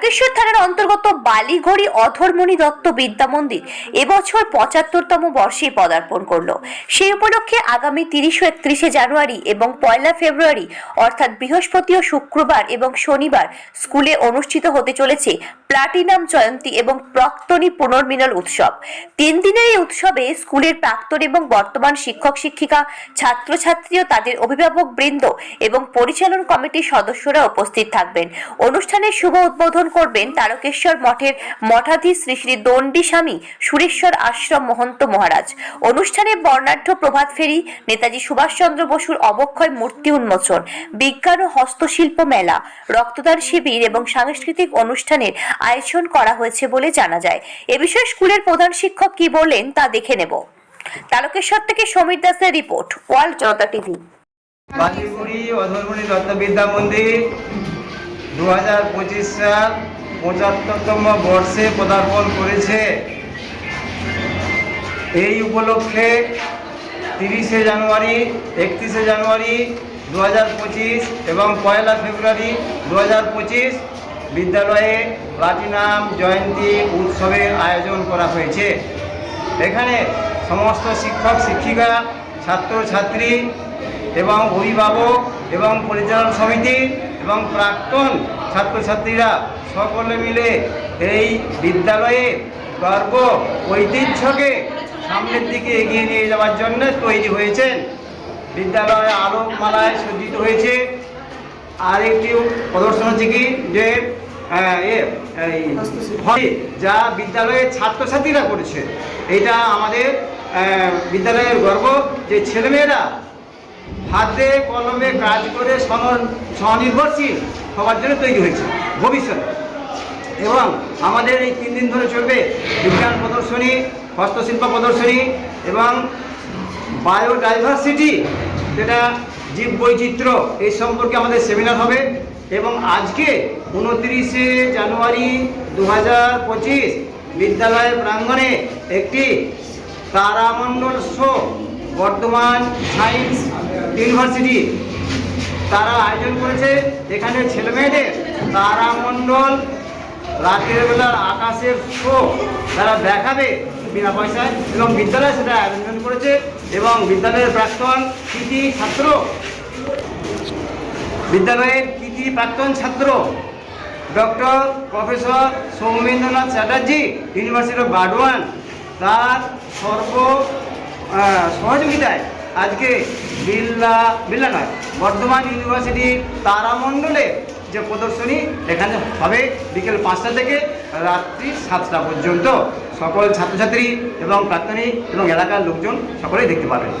তারকেশ্বর থানার অন্তর্গত বালিঘড়ি অধরমণি দত্ত বিদ্যা মন্দির এবছর পঁচাত্তরতম বর্ষে পদার্পণ করল। সেই উপলক্ষে আগামী তিরিশ ও একত্রিশে জানুয়ারি এবং পয়লা ফেব্রুয়ারি, অর্থাৎ বৃহস্পতি ও শুক্রবার এবং শনিবার স্কুলে অনুষ্ঠিত হতে চলেছে প্লাটিনাম জয়ন্তী এবং প্রাক্তনী পুনর্মিলন উৎসব। তিন দিনের এই উৎসবে স্কুলের প্রাক্তন এবং বর্তমান শিক্ষক, শিক্ষিকা, ছাত্রছাত্রী ও তাদের অভিভাবক বৃন্দ এবং পরিচালন কমিটির সদস্যরা উপস্থিত থাকবেন। অনুষ্ঠানের শুভ উদ্বোধন করবেন তারকেশ্বর মঠের মঠাধীশ শ্রী শ্রী দণ্ডী স্বামী সুরেশ্বর আশ্রম মহন্ত মহারাজ। অনুষ্ঠানে বর্ণাঢ্য প্রভাত ফেরি, নেতাজি সুভাষচন্দ্র বসুর অবক্ষয় মূর্তি উন্মোচন, বিজ্ঞান ও হস্তশিল্প মেলা, রক্তদান শিবির এবং সাংস্কৃতিক অনুষ্ঠানের আয়োজন করা হয়েছে বলে জানা যায়। এ বিষয়ে স্কুলের প্রধান শিক্ষক কি বললেন তা দেখে নেব। তারকেশ্বর থেকে সমীর দাসের report, world Janata TV. Baliguri Adharmani দত্তবিদ্যা Mandir দু হাজার পঁচিশ সাল পঁচাত্তরতম বর্ষে পদার্পণ করেছে। এই উপলক্ষে তিরিশে জানুয়ারি, একত্রিশে জানুয়ারি দু হাজার পঁচিশ এবং পয়লা ফেব্রুয়ারি দু হাজার পঁচিশ বিদ্যালয়ে প্লাটিনাম জয়ন্তী উৎসবের আয়োজন করা হয়েছে। এখানে সমস্ত শিক্ষক, শিক্ষিকা, ছাত্রছাত্রী এবং অভিভাবক এবং পরিচালন সমিতি এবং প্রাক্তন ছাত্রছাত্রীরা সকলে মিলে এই বিদ্যালয়ে গর্ব, ঐতিহ্যকে সামনের দিকে এগিয়ে নিয়ে যাওয়ার জন্য তৈরি হয়েছেন। বিদ্যালয় আলোকমালায় সজ্জিত হয়েছে। আর একটি প্রদর্শন হচ্ছে কি? যে যা বিদ্যালয়ের ছাত্রছাত্রীরা করেছে, এটা আমাদের বিদ্যালয়ের গর্ব। যে ছেলেমেয়েরা হাতে কলমে কাজ করে স্বনির্ভরশীল হওয়ার জন্য তৈরি হয়েছে ভবিষ্যতে। এবং আমাদের এই তিন দিন ধরে চলবে বিজ্ঞান প্রদর্শনী, হস্তশিল্প প্রদর্শনী এবং বায়োডাইভার্সিটি, যেটা জীব বৈচিত্র্য, এই সম্পর্কে আমাদের সেমিনার হবে। এবং আজকে উনত্রিশে জানুয়ারি দু হাজার পঁচিশ বিদ্যালয়ের প্রাঙ্গণে একটি তারামণ্ডল শো বর্ধমান সায়েন্স ইউনিভার্সিটি। তারা আয়োজন করেছে এখানে ছেলেমেয়েদের তারামণ্ডল রাতের বেলার আকাশের শো তারা দেখাবে বিনা পয়সায় এবং বিদ্যালয় সেটা আয়োজন করেছে এবং বিদ্যালয়ের প্রাক্তন কৃতি ছাত্র। বিদ্যালয়ের কৃতি প্রাক্তন ছাত্র doctor professor Soumendranath Chatterjee university of Burdwan তার সর্ব সহযোগিতায় আজকে বিল্লা বিল্লা নয়, বর্ধমান ইউনিভার্সিটি তারামণ্ডলে যে প্রদর্শনী এখানে হবে বিকেল পাঁচটা থেকে রাত্রি সাতটা পর্যন্ত। সকল ছাত্রছাত্রী এবং প্রাথমিক এবং এলাকার লোকজন সকলেই দেখতে পাবেন